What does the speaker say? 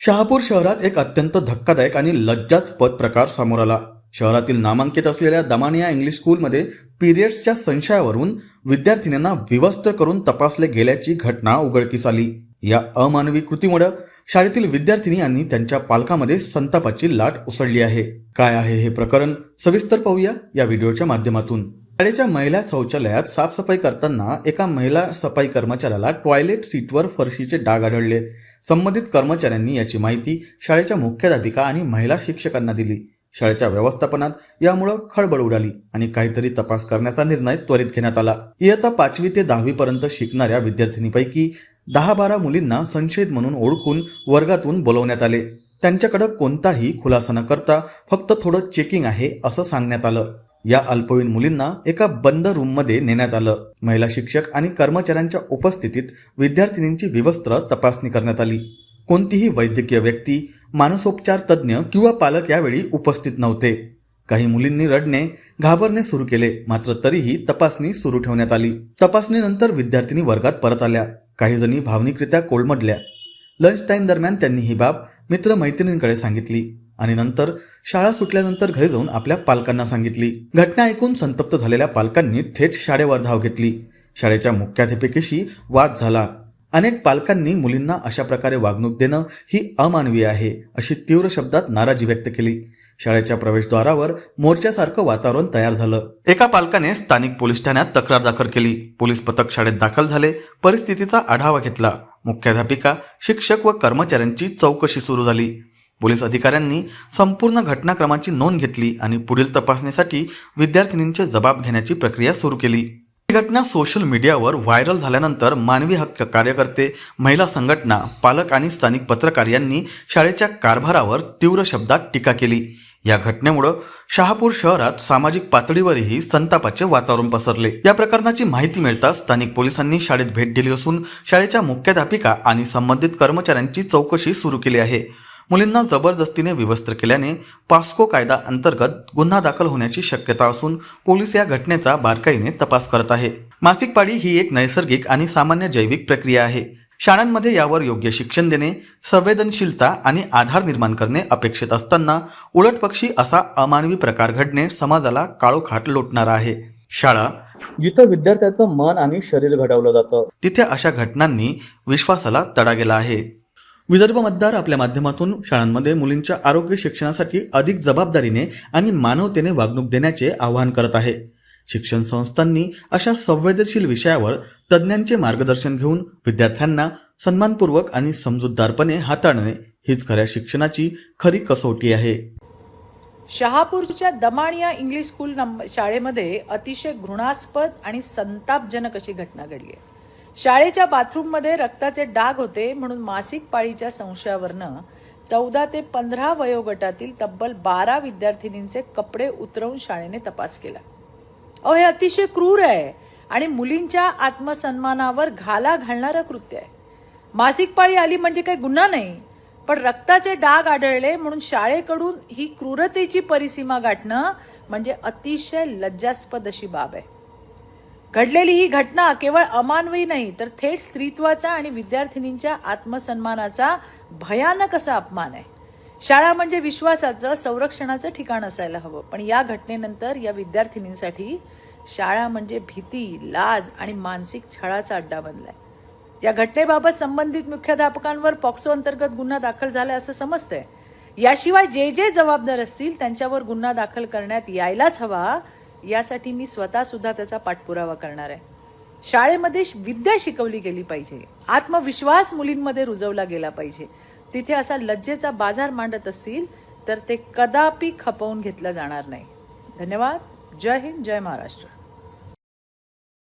शहापूर शहरात एक अत्यंत धक्कादायक आणि लज्जास्पद प्रकार समोर आला. शहरातील नामांकित असलेल्या दमानिया इंग्लिश स्कूलमध्ये पिरियड्सच्या संशयावरून विद्यार्थिनींना विवस्त्र करून तपासले गेल्याची घटना उघडकीस आली. या अमानवी कृतीमुळे शाळेतील विद्यार्थिनी आणि त्यांच्या पालकामध्ये संतापाची लाट उसळली आहे. काय आहे हे प्रकरण? सविस्तर पाहूया या व्हिडिओच्या माध्यमातून. शाळेच्या महिला शौचालयात साफसफाई करताना एका महिला सफाई कर्मचाऱ्याला टॉयलेट सीटवर फरशीचे डाग आढळले. संबंधित कर्मचाऱ्यांनी याची माहिती शाळेच्या मुख्याध्यापिका आणि महिला शिक्षकांना दिली. शाळेच्या व्यवस्थापनात यामुळं खळबळ उडाली आणि काहीतरी तपास करण्याचा निर्णय त्वरित घेण्यात आला. इयत्ता पाचवी ते दहावी पर्यंत शिकणाऱ्या विद्यार्थिनीपैकी दहा बारा मुलींना संशयित म्हणून ओळखून वर्गातून बोलवण्यात आले. त्यांच्याकडं कोणताही खुलासा न करता फक्त थोडं चेकिंग आहे असं सांगण्यात आलं. या अल्पवयीन मुलींना एका बंद रूममध्ये नेण्यात आलं. महिला शिक्षक आणि कर्मचाऱ्यांच्या उपस्थितीत विद्यार्थिनींची विवस्त्र तपासणी करण्यात आली. कोणतीही वैद्यकीय व्यक्ती मानसोपचार तज्ज्ञ किंवा पालक यावेळी उपस्थित नव्हते. काही मुलींनी रडणे घाबरणे सुरू केले मात्र तरीही तपासणी सुरू ठेवण्यात आली. तपासणीनंतर विद्यार्थिनी वर्गात परत आल्या. काही जणी भावनिकरित्या कोलमडल्या. लंच टाईम दरम्यान त्यांनी ही बाब मित्रमैत्रिणींकडे सांगितली. आणि नंतर शाळा सुटल्यानंतर घरी जाऊन आपल्या पालकांना सांगितली. घटना ऐकून संतप्त झालेल्या पालकांनी थेट शाळेवर धाव घेतली. शाळेच्या मुख्याध्यापिकेशी वाद झाला. अनेक पालकांनी मुलींना अशा प्रकारे वागणूक देणं ही अमानवीय आहे अशी तीव्र शब्दात नाराजी व्यक्त केली. शाळेच्या प्रवेशद्वारावर मोर्चासारखं वातावरण तयार झालं. एका पालकाने स्थानिक पोलीस ठाण्यात तक्रार दाखल केली. पोलीस पथक शाळेत दाखल झाले. परिस्थितीचा आढावा घेतला. मुख्याध्यापिका शिक्षक व कर्मचाऱ्यांची चौकशी सुरू झाली. पोलीस अधिकाऱ्यांनी संपूर्ण घटनाक्रमाची नोंद घेतली आणि पुढील तपासणीसाठी विद्यार्थिनींचे जबाब घेण्याची प्रक्रिया सुरू केली. ही घटना सोशल मीडियावर व्हायरल झाल्यानंतर मानवी हक्क कार्यकर्ते महिला संघटना पालक आणि स्थानिक पत्रकार यांनी शाळेच्या कारभारावर तीव्र शब्दात टीका केली. या घटनेमुळं शहापूर शहरात सामाजिक पातळीवरही संतापाचे वातावरण पसरले. या प्रकरणाची माहिती मिळताच स्थानिक पोलिसांनी शाळेत भेट दिली असून शाळेच्या मुख्याध्यापिका आणि संबंधित कर्मचाऱ्यांची चौकशी सुरू केली आहे. मुलींना जबरदस्तीने विवस्त्र केल्याने पास्को कायदा अंतर्गत गुन्हा दाखल होण्याची शक्यता असून पोलीस या घटनेचा बारकाईने तपास करत आहे. मासिक पाळी ही एक नैसर्गिक आणि सामान्य जैविक प्रक्रिया आहे. शाळांमध्ये यावर योग्य शिक्षण देणे संवेदनशीलता आणि आधार निर्माण करणे अपेक्षित असताना उलटपक्षी असा अमानवी प्रकार घडणे समाजाला काळोखाट लोटणारा आहे. शाळा जिथं विद्यार्थ्याचं मन आणि शरीर घडवलं जातं तिथे अशा घटनांनी विश्वासाला तडा गेला आहे. विदर्भ मतदार आपल्या माध्यमातून शाळांमध्ये मुलींच्या आरोग्य शिक्षणासाठी अधिक जबाबदारीने आणि मानवतेने वागणूक देण्याचे आवाहन करत आहे. शिक्षण संस्थांनी अशा संवेदनशील विषयावर तज्ज्ञांचे मार्गदर्शन घेऊन विद्यार्थ्यांना सन्मानपूर्वक आणि समजूतदारपणे हाताळणे हीच खऱ्या शिक्षणाची खरी कसोटी आहे. शहापूरच्या दमाण या इंग्लिश स्कूल शाळेमध्ये अतिशय घृणास्पद आणि संतापजनक अशी घटना घडली आहे. शाळेच्या बाथरूममध्ये रक्ताचे डाग होते म्हणून मासिक पाळीच्या संशयावरनं चौदा ते पंधरा वयोगटातील तब्बल बारा विद्यार्थिनींचे कपडे उतरवून शाळेने तपास केला. अहो हे अतिशय क्रूर आहे आणि मुलींच्या आत्मसन्मानावर घाला घालणारं कृत्य आहे. मासिक पाळी आली म्हणजे काही गुन्हा नाही पण रक्ताचे डाग आढळले म्हणून शाळेकडून ही क्रूरतेची परिसीमा गाठणं म्हणजे अतिशय लज्जास्पद अशी बाब आहे. घडलेली ही घटना केवळ अमानवी नाही तर थेट स्त्रीत्वाचा आणि विद्यार्थिनींच्या आत्मसन्मानाचा भयानक असा अपमान आहे. शाळा म्हणजे विश्वासाचं संरक्षणाचं ठिकाण असायला हवं. पण या घटनेनंतर या विद्यार्थिनींसाठी शाळा म्हणजे भीती लाज आणि मानसिक छळाचा अड्डा बनलाय. या घटनेबाबत संबंधित मुख्याध्यापकांवर पॉक्सो अंतर्गत गुन्हा दाखल झाला असं समजतंय. याशिवाय जे जे जबाबदार असतील त्यांच्यावर गुन्हा दाखल करण्यात यायलाच हवा यासाठी मी स्वतःसुद्धा त्याचा पाठपुरावा करणार आहे. शाळेमध्ये श- विद्या शिकवली गेली पाहिजे. आत्मविश्वास मुलींमध्ये रुजवला गेला पाहिजे. तिथे असा लज्जेचा बाजार मांडत असतील तर ते कदापि खपवून घेतलं जाणार नाही. धन्यवाद. जय हिंद जय महाराष्ट्र.